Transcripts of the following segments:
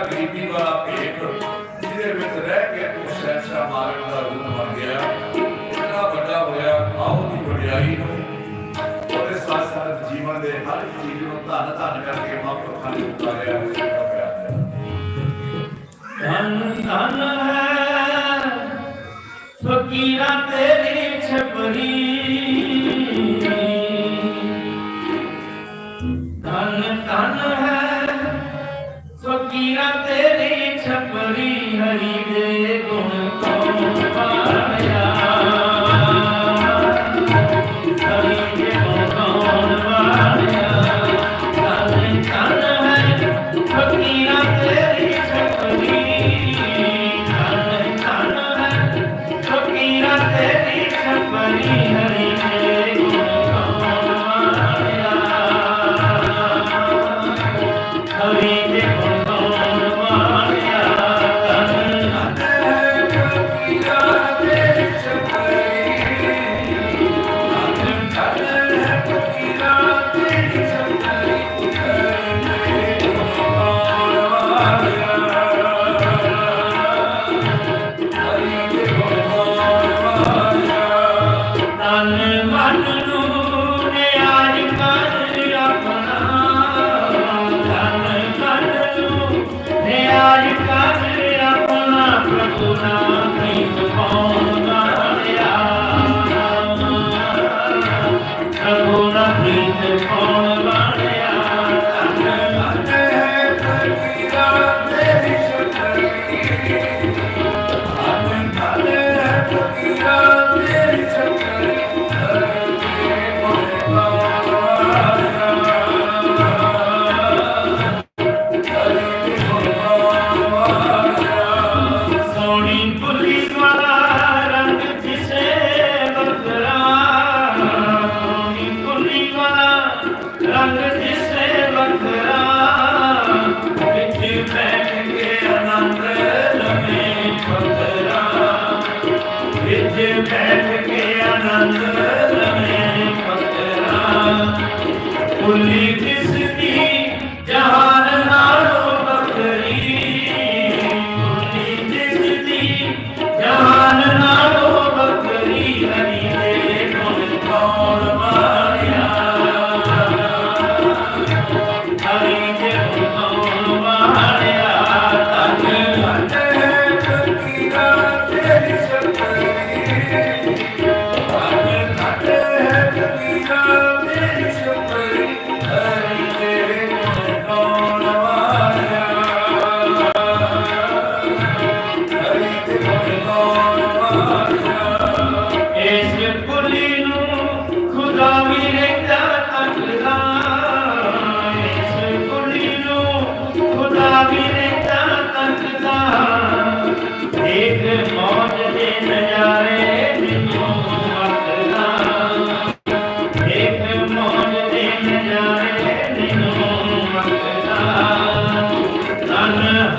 ਗਰੀਬੀ ਵਾਲਾ ਭੇਖ ਜਿਹਦੇ ਵਿੱਚ ਰਹਿ ਕੇ ਤੂੰ ਸਹਿਸਾ ਮਾਰਨ ਦਾ ਰੂਪ ਬਣ ਗਿਆ। ਇੰਨਾ ਵੱਡਾ ਹੋਇਆ ਆਉ ਦੀ ਵਡਿਆਈ ਨੂੰ। ਉਹਦੇ ਸਾਥ ਸਾਥ ਜੀਵਨ ਦੇ ਹਰ ਇੱਕ ਚੀਜ਼ ਨੂੰ ਧੰਨ ਧੰਨ ਕਰਕੇ ਮਹਾਂਪੁਰਖਾਂ ਨੇ ਉਤਾਰਿਆ ਹੋਇਆ ਪਿਆ ਧਨ ਧਨ ਹੈ ਫਕੀਰਾਂ ਤੇਰੀ ਛਪਰੀ। ਧਨ ਧਨ ਹੈ Adonai. ਬੁੱਲੀ ਦਿਸਦੀ ਜਹਾਨ ਨਾਲੋਂ ਬਕਰੀ ਬੁੱਲੀ ਦਿਸਦੀ ਜਹਾਨ ਨਾਲੋਂ ਬਕਰੀ ਹਰੀ ਦੇ ਗੁਣ ਕੌਣ ਮਾਰਿਆ ਹਰੀ ਦੇ ਗੁਣ ਕੌਣ ਮਾਰਿਆ ਤਨ ਇਸ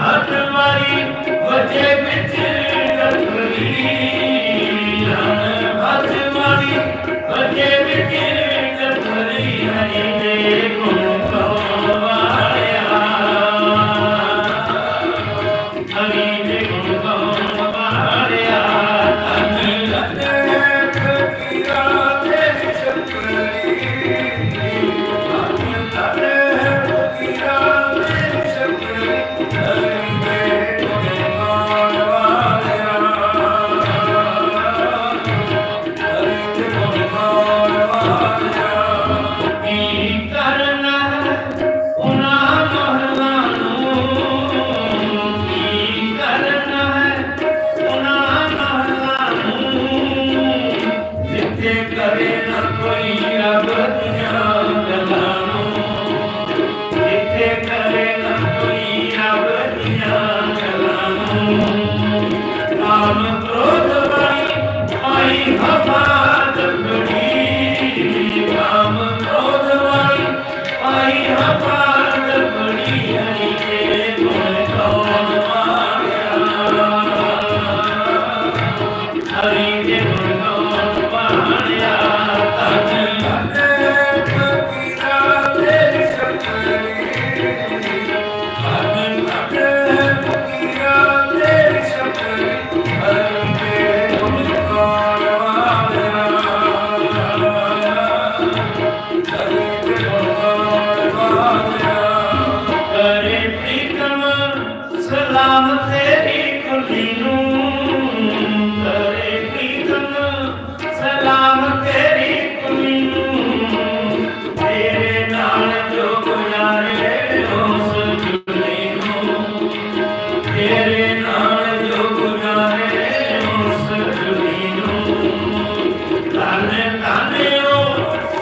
ਹੱਥ ਵਾਰੀ ਵਜੇ ਵਿੱਚ ਡੱਕਰੀ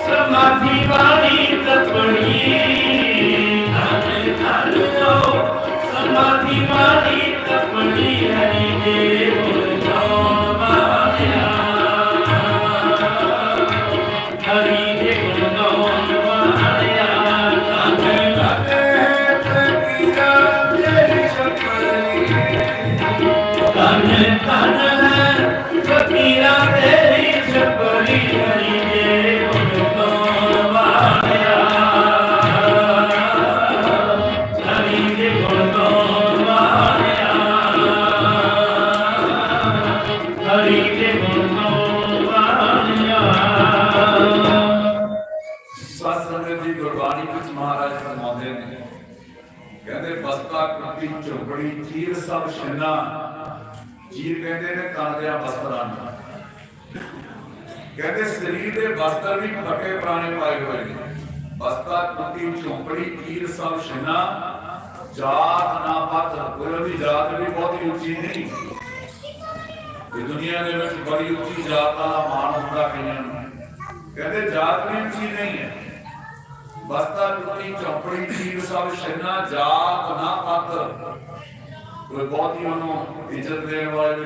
ਸਮਾਧੀ ਵਾਲੀ ਤਪਣੀ। ਧਨ ਧਨਿਓ ਕਹਿੰਦੇ ਬਸਤਾ ਕੁੱਤੀ ਝੋਪੜੀ ਚੀਰ ਸਭ ਛੰਨਾ। ਚੀਰ ਕਹਿੰਦੇ ਨੇ ਤਨ ਦੇ ਬਸਤਰਾਂ ਕਹਿੰਦੇ ਸਰੀਰ ਦੇ ਬਸਤਰ ਵੀ ਫੱਕੇ ਪੁਰਾਣੇ ਪਾਏ ਹੋਏ ਨੇ। ਬਸਤਾ ਕੁੱਤੀ ਝੋਪੜੀ ਚੀਰ ਸਭ ਛੰਨਾ। ਜਾਤ ਨਾ ਪਤ, ਕੋਈ ਉਹਦੀ ਜਾਤ ਵੀ ਬਹੁਤੀ ਉੱਚੀ ਨਹੀਂ। ਇਹ ਦੁਨੀਆ ਦੇ ਵਿੱਚ ਬੜੀ ਉੱਚੀ ਜਾਤਾਂ ਦਾ ਮਾਣ ਹੁੰਦਾ ਕਈਆਂ ਨੂੰ। ਕਹਿੰਦੇ ਜਾਤ ਵੀ ਉੱਚੀ ਨਹੀਂ ਹੈ। ਬਸਤਾ ਟੁੱਟੀ ਚੌਪੜੀ ਚੀਰ, ਸਭ ਸ਼ਨਾ ਜਾਤ, ਨਾ ਪਤ। ਕੋਈ ਬਹੁਤੀ ਉਹਨੂੰ ਇੱਜ਼ਤ ਦੇਣ ਵਾਲੇ